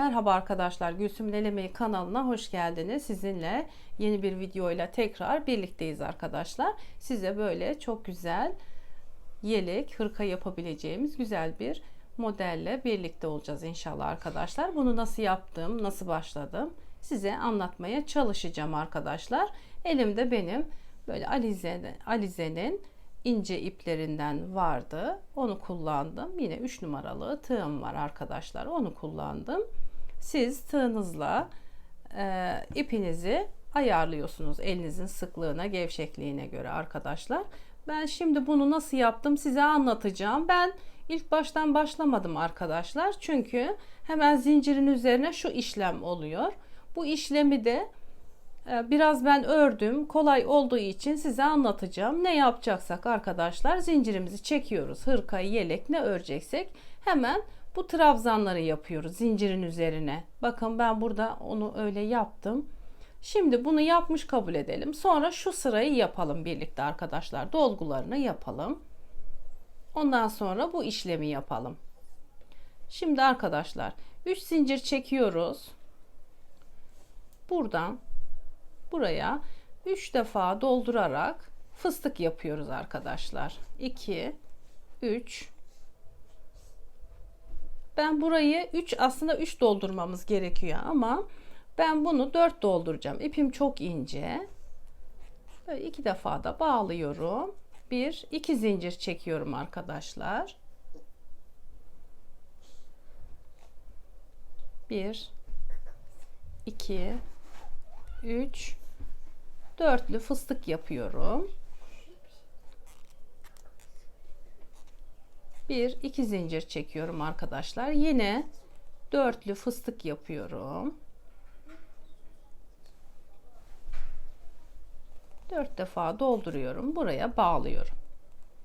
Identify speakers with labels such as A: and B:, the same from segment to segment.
A: Merhaba arkadaşlar Gülsüm Lelemeyi kanalına hoş geldiniz. Sizinle yeni bir videoyla tekrar birlikteyiz arkadaşlar. Size böyle çok güzel yelek, hırka yapabileceğimiz güzel bir modelle birlikte olacağız inşallah arkadaşlar. Bunu nasıl yaptım, nasıl başladım size anlatmaya çalışacağım arkadaşlar. Elimde benim böyle Alize'nin Alize'nin ince iplerinden vardı. Onu kullandım. Yine 3 numaralı tığım var arkadaşlar. Onu kullandım. Siz tığınızla e, ipinizi ayarlıyorsunuz. Elinizin sıklığına, gevşekliğine göre arkadaşlar. Ben şimdi bunu nasıl yaptım size anlatacağım. Ben ilk baştan başlamadım arkadaşlar. Çünkü hemen zincirin üzerine şu işlem oluyor. Bu işlemi de ee, biraz ben ördüm. Kolay olduğu için size anlatacağım. Ne yapacaksak arkadaşlar zincirimizi çekiyoruz. Hırkayı, yelek ne öreceksek hemen bu trabzanları yapıyoruz zincirin üzerine. Bakın ben burada onu öyle yaptım. Şimdi bunu yapmış kabul edelim. Sonra şu sırayı yapalım birlikte arkadaşlar. Dolgularını yapalım. Ondan sonra bu işlemi yapalım. Şimdi arkadaşlar 3 zincir çekiyoruz. Buradan buraya 3 defa doldurarak fıstık yapıyoruz arkadaşlar. 2 3 Ben burayı 3 aslında 3 doldurmamız gerekiyor ama ben bunu 4 dolduracağım. İpim çok ince. Böyle iki defa da bağlıyorum. Bir, iki zincir çekiyorum arkadaşlar. Bir, iki, üç, dörtlü fıstık yapıyorum. Bir iki zincir çekiyorum arkadaşlar. Yine dörtlü fıstık yapıyorum. Dört defa dolduruyorum. Buraya bağlıyorum.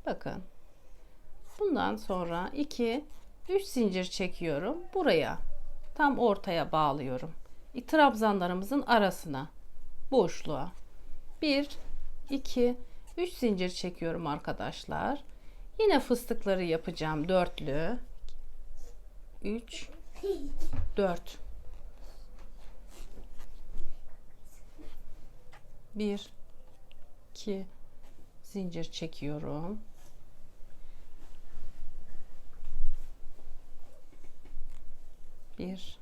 A: Bakın. Bundan sonra iki üç zincir çekiyorum. Buraya tam ortaya bağlıyorum. Trabzanlarımızın arasına boşluğa 1 2 3 zincir çekiyorum arkadaşlar. Yine fıstıkları yapacağım dörtlü. 3 4 1 2 zincir çekiyorum. Bir,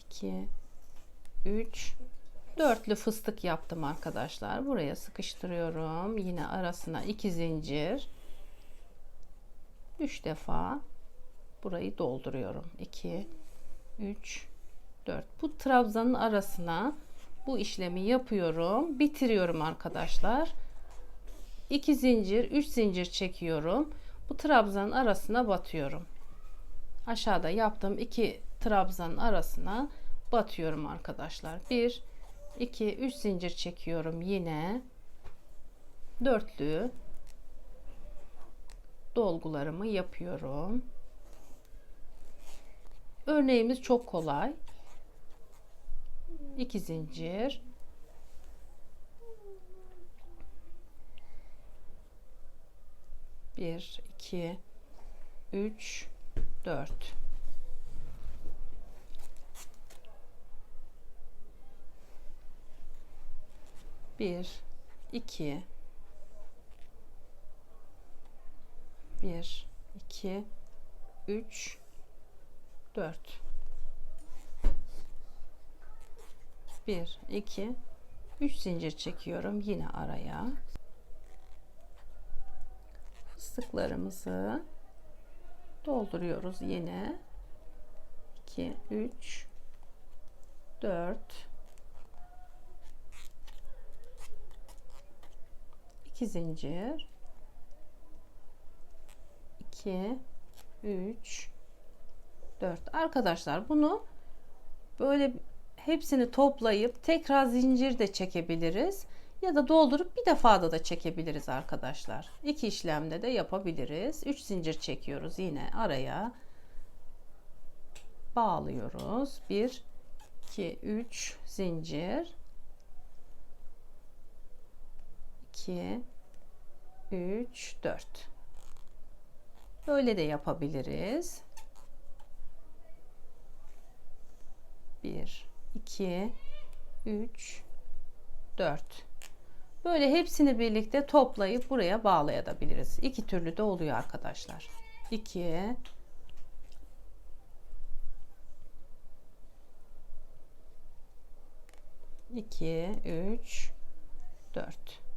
A: iki, üç, dörtlü fıstık yaptım arkadaşlar. Buraya sıkıştırıyorum. Yine arasına iki zincir. Üç defa burayı dolduruyorum. 2 3 4. Bu trabzanın arasına bu işlemi yapıyorum. Bitiriyorum arkadaşlar. 2 zincir, 3 zincir çekiyorum. Bu trabzanın arasına batıyorum. Aşağıda yaptığım iki trabzanın arasına batıyorum arkadaşlar. 1 2 3 zincir çekiyorum yine dörtlü dolgularımı yapıyorum. Örneğimiz çok kolay. 2 zincir. Bir iki üç dört. 1 2 1 2 3 4 1 2 3 zincir çekiyorum yine araya. Fıstıklarımızı dolduruyoruz yine. 2 3 4 2 zincir 2 3 4 arkadaşlar bunu böyle hepsini toplayıp tekrar zincir de çekebiliriz. Ya da doldurup bir defada da çekebiliriz arkadaşlar. İki işlemde de yapabiliriz. 3 zincir çekiyoruz yine araya. Bağlıyoruz. 1 2 3 zincir. 2 3 4 böyle de yapabiliriz 1 2 3 4 Böyle hepsini birlikte toplayıp buraya bağlayabiliriz. İki türlü de oluyor arkadaşlar. 2 2 3 4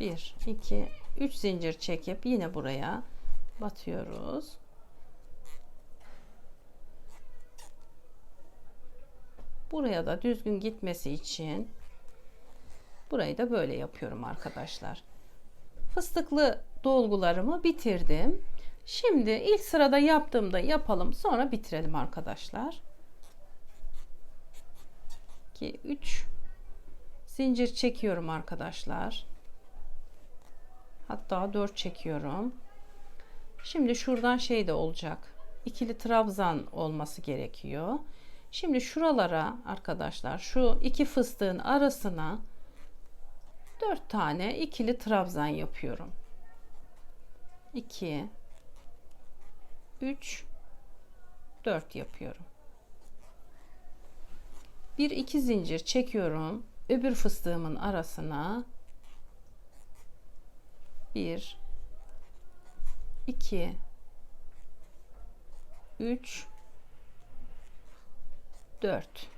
A: 1 2 3 zincir çekip yine buraya batıyoruz. Buraya da düzgün gitmesi için burayı da böyle yapıyorum arkadaşlar. Fıstıklı dolgularımı bitirdim. Şimdi ilk sırada yaptığımda yapalım. Sonra bitirelim arkadaşlar. 2 3 zincir çekiyorum arkadaşlar. Hatta 4 çekiyorum. Şimdi şuradan şey de olacak. İkili trabzan olması gerekiyor. Şimdi şuralara arkadaşlar şu iki fıstığın arasına 4 tane ikili trabzan yapıyorum. 2 3 4 yapıyorum. Bir iki zincir çekiyorum. Öbür fıstığımın arasına 1 2 3 4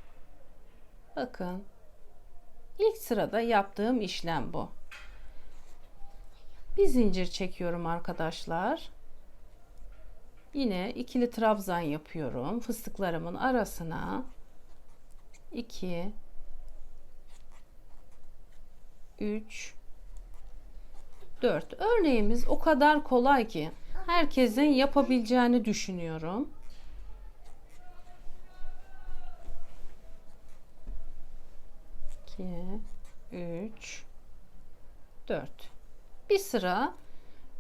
A: Bakın ilk sırada yaptığım işlem bu. Bir zincir çekiyorum arkadaşlar. Yine ikili trabzan yapıyorum. Fıstıklarımın arasına 2 3 4 örneğimiz o kadar kolay ki herkesin yapabileceğini düşünüyorum. İki, üç, dört. Bir sıra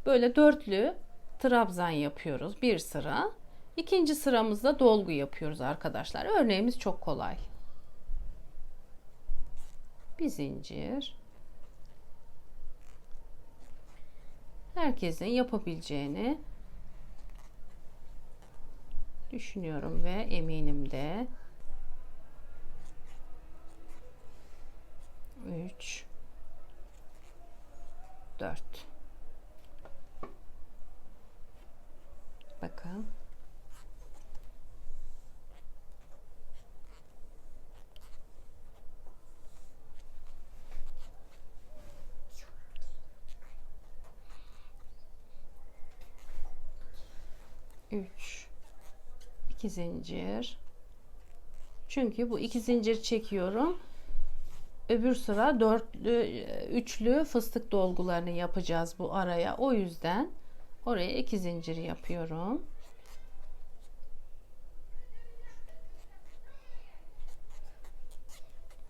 A: böyle dörtlü trabzan yapıyoruz. Bir sıra. İkinci sıramızda dolgu yapıyoruz arkadaşlar. Örneğimiz çok kolay. Bir zincir. Herkesin yapabileceğini düşünüyorum ve eminim de. 3 4 bakın 3 2 zincir. Çünkü bu iki zincir çekiyorum. Öbür sıra dörtlü üçlü fıstık dolgularını yapacağız bu araya. O yüzden oraya iki zincir yapıyorum.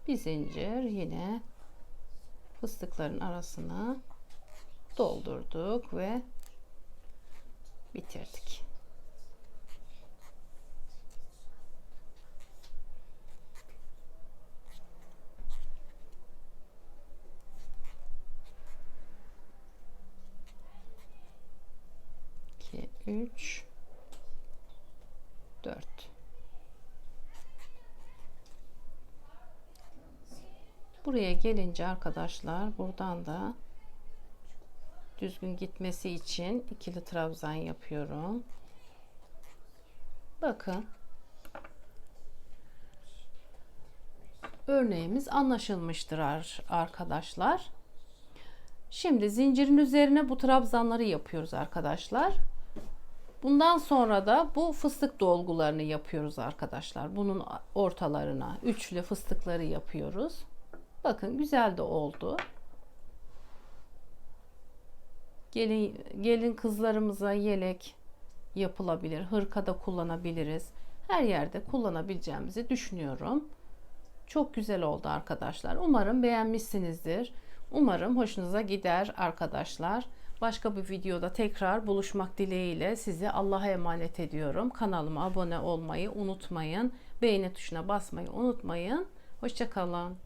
A: Bir zincir yine fıstıkların arasına doldurduk ve bitirdik. 3 4 Buraya gelince arkadaşlar buradan da düzgün gitmesi için ikili trabzan yapıyorum. Bakın. Örneğimiz anlaşılmıştır arkadaşlar. Şimdi zincirin üzerine bu trabzanları yapıyoruz arkadaşlar. Bundan sonra da bu fıstık dolgularını yapıyoruz arkadaşlar. Bunun ortalarına üçlü fıstıkları yapıyoruz. Bakın güzel de oldu. Gelin, gelin kızlarımıza yelek yapılabilir. Hırkada kullanabiliriz. Her yerde kullanabileceğimizi düşünüyorum. Çok güzel oldu arkadaşlar. Umarım beğenmişsinizdir. Umarım hoşunuza gider arkadaşlar. Başka bir videoda tekrar buluşmak dileğiyle sizi Allah'a emanet ediyorum. Kanalıma abone olmayı unutmayın. Beğeni tuşuna basmayı unutmayın. Hoşçakalın.